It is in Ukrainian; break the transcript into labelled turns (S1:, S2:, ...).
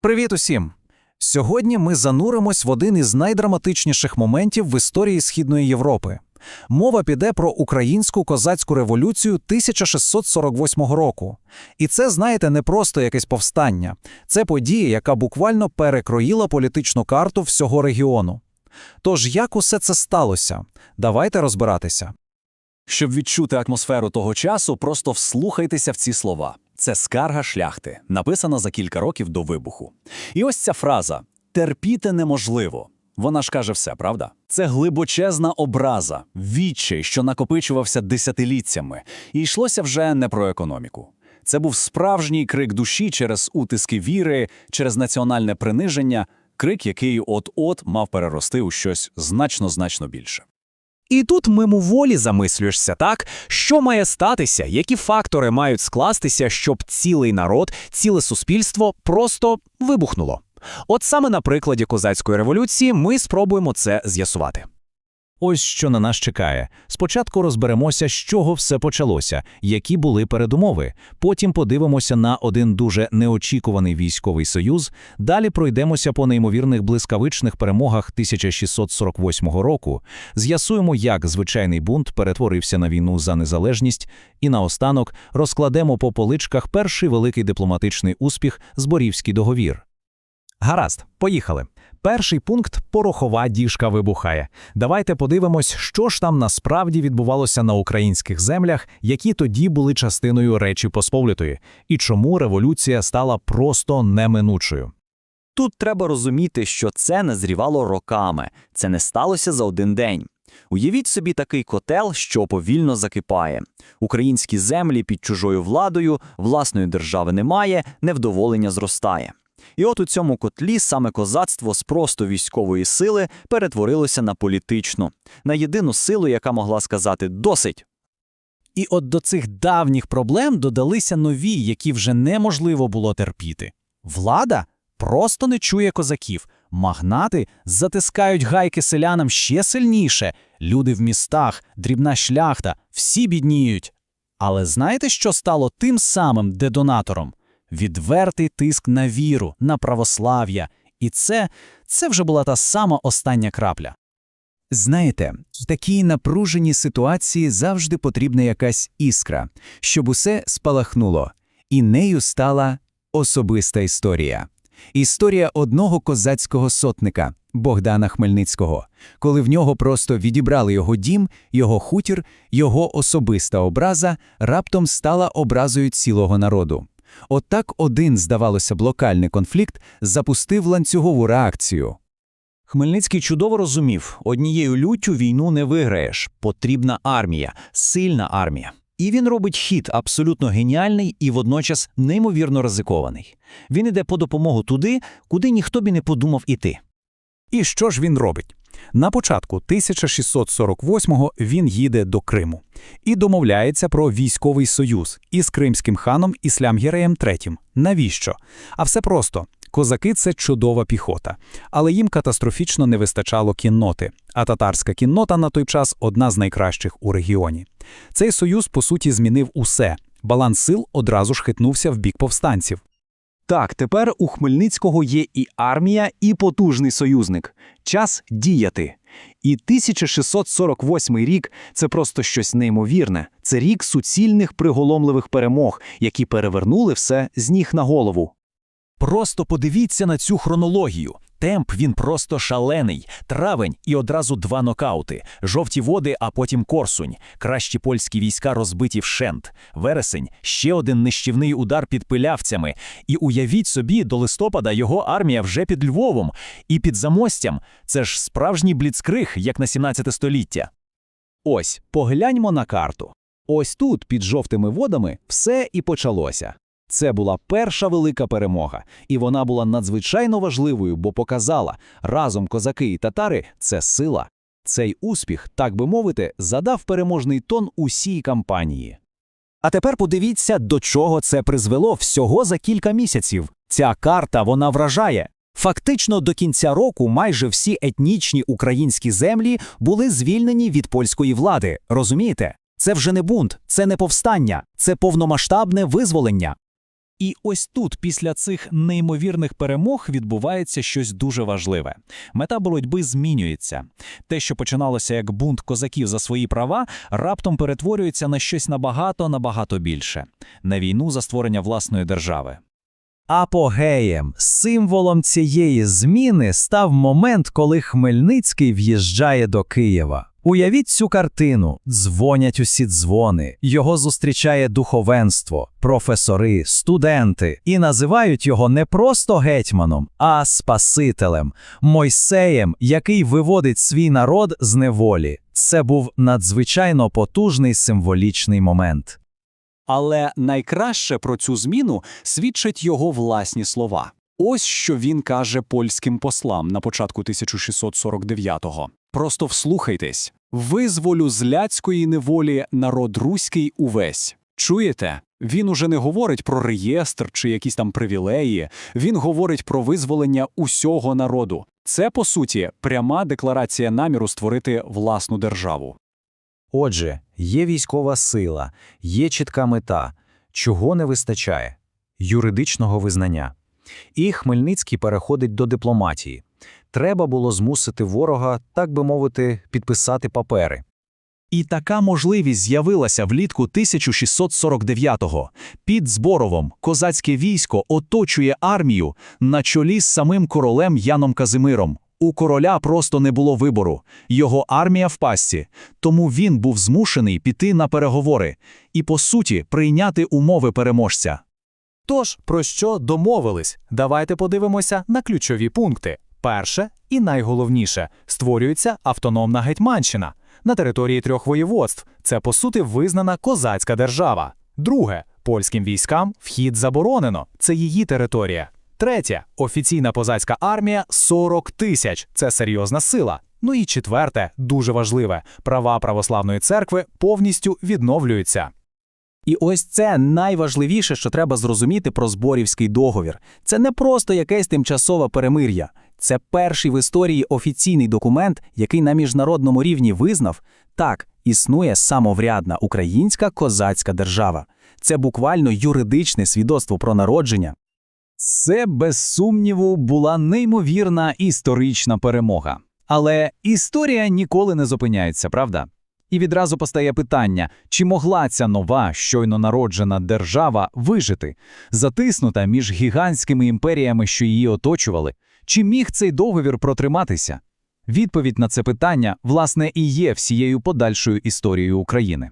S1: Привіт усім! Сьогодні ми зануримось в один із найдраматичніших моментів в історії Східної Європи. Мова піде про українську козацьку революцію 1648 року. І це, знаєте, не просто якесь повстання. Це подія, яка буквально перекроїла політичну карту всього регіону. Тож як усе це сталося? Давайте розбиратися.
S2: Щоб відчути атмосферу того часу, просто вслухайтеся в ці слова. Це скарга шляхти, написана за кілька років до вибуху. І ось ця фраза терпіти неможливо. Вона ж каже все, правда? Це глибочезна образа, відчай, що накопичувався десятиліттями, і йшлося вже не про економіку. Це був справжній крик душі через утиски віри, через національне приниження, крик, який от-от мав перерости у щось значно-значно більше.
S3: І тут мимоволі замислюєшся, так? Що має статися, які фактори мають скластися, щоб цілий народ, ціле суспільство просто вибухнуло? От саме на прикладі козацької революції ми спробуємо це з'ясувати.
S1: Ось що на нас чекає. Спочатку розберемося, з чого все почалося, які були передумови. Потім подивимося на один дуже неочікуваний військовий союз. Далі пройдемося по неймовірних блискавичних перемогах 1648 року. З'ясуємо, як звичайний бунт перетворився на війну за незалежність, і наостанок розкладемо по поличках перший великий дипломатичний успіх Зборівський договір.
S3: Гаразд, поїхали. Перший пункт порохова діжка вибухає. Давайте подивимось, що ж там насправді відбувалося на українських землях, які тоді були частиною Речі Посполитої, і чому революція стала просто неминучою.
S4: Тут треба розуміти, що це назрівало роками, це не сталося за один день. Уявіть собі такий котел, що повільно закипає. Українські землі під чужою владою, власної держави немає, невдоволення зростає. І от у цьому котлі саме козацтво з просто військової сили перетворилося на політичну, на єдину силу, яка могла сказати «досить».
S3: І от до цих давніх проблем додалися нові, які вже неможливо було терпіти. Влада просто не чує козаків, магнати затискають гайки селянам ще сильніше, люди в містах, дрібна шляхта, всі бідніють. Але знаєте, що стало тим самим детонатором? Відвертий тиск на віру, на православ'я. І це, це вже була та сама остання крапля.
S5: Знаєте, в такій напруженій ситуації завжди потрібна якась іскра, щоб усе спалахнуло, і нею стала особиста історія. Історія одного козацького сотника Богдана Хмельницького, коли в нього просто відібрали його дім, його хутір, його особиста образа раптом стала образою цілого народу. От один, здавалося б, локальний конфлікт запустив ланцюгову реакцію.
S3: Хмельницький чудово розумів, однією люттю війну не виграєш. Потрібна армія, сильна армія. І він робить хід абсолютно геніальний і водночас неймовірно ризикований. Він іде по допомогу туди, куди ніхто б і не подумав іти. І що ж він робить? На початку 1648-го він їде до Криму і домовляється про військовий союз із кримським ханом Іслям Гіреєм III. Навіщо? А все просто. Козаки це чудова піхота, але їм катастрофічно не вистачало кінноти, а татарська кіннота на той час одна з найкращих у регіоні. Цей союз, по суті, змінив усе. Баланс сил одразу ж хитнувся в бік повстанців.
S2: Так, тепер у Хмельницького є і армія, і потужний союзник. Час діяти. І 1648 рік це просто щось неймовірне. Це рік суцільних приголомливих перемог, які перевернули все з ніг на голову.
S3: Просто подивіться на цю хронологію. Темп він просто шалений. Травень і одразу два нокаути. Жовті води, а потім Корсунь. Кращі польські війська розбиті вщент. Вересень ще один нищівний удар під пилявцями. І уявіть собі, до листопада його армія вже під Львовом і під Замостям. Це ж справжній бліцкриг, як на 17 століття. Ось погляньмо на карту. Ось тут, під жовтими водами, все і почалося. Це була перша велика перемога, і вона була надзвичайно важливою, бо показала, разом козаки і татари це сила. Цей успіх, так би мовити, задав переможний тон усій кампанії. А тепер подивіться, до чого це призвело всього за кілька місяців. Ця карта вона вражає. Фактично до кінця року майже всі етнічні українські землі були звільнені від польської влади. Розумієте? Це вже не бунт, це не повстання, це повномасштабне визволення. І ось тут, після цих неймовірних перемог, відбувається щось дуже важливе. Мета боротьби змінюється. Те, що починалося як бунт козаків за свої права, раптом перетворюється на щось набагато набагато більше на війну за створення власної держави.
S5: Апогеєм, символом цієї зміни став момент, коли Хмельницький в'їжджає до Києва. Уявіть цю картину: дзвонять усі дзвони, його зустрічає духовенство, професори, студенти, і називають його не просто гетьманом, а спасителем, Мойсеєм, який виводить свій народ з неволі. Це був надзвичайно потужний символічний момент.
S2: Але найкраще про цю зміну свідчать його власні слова. Ось що він каже польським послам на початку 1649-го. Просто вслухайтесь: визволю з ляцької неволі народ руський увесь. Чуєте? Він уже не говорить про реєстр чи якісь там привілеї. Він говорить про визволення усього народу. Це по суті пряма декларація наміру створити власну державу.
S5: Отже, є військова сила, є чітка мета. Чого не вистачає? Юридичного визнання. І Хмельницький переходить до дипломатії. Треба було змусити ворога, так би мовити, підписати папери.
S3: І така можливість з'явилася влітку 1649-го. Під Зборовом козацьке військо оточує армію на чолі з самим королем Яном Казимиром. У короля просто не було вибору. Його армія в пастці, тому він був змушений піти на переговори і, по суті, прийняти умови переможця.
S6: Тож, про що домовились? Давайте подивимося на ключові пункти. Перше і найголовніше створюється автономна Гетьманщина на території трьох воєводств. Це по суті визнана козацька держава. Друге польським військам вхід заборонено. Це її територія. Третє офіційна козацька армія 40 тисяч. Це серйозна сила. Ну і четверте, дуже важливе, права православної церкви повністю відновлюються.
S4: І ось це найважливіше, що треба зрозуміти про зборівський договір. Це не просто якесь тимчасове перемир'я. Це перший в історії офіційний документ, який на міжнародному рівні визнав, так, існує самоврядна українська козацька держава. Це буквально юридичне свідоцтво про народження.
S5: Це, без сумніву, була неймовірна історична перемога. Але історія ніколи не зупиняється, правда? І відразу постає питання, чи могла ця нова, щойно народжена держава вижити, затиснута між гігантськими імперіями, що її оточували, чи міг цей договір протриматися? Відповідь на це питання, власне, і є всією подальшою історією України.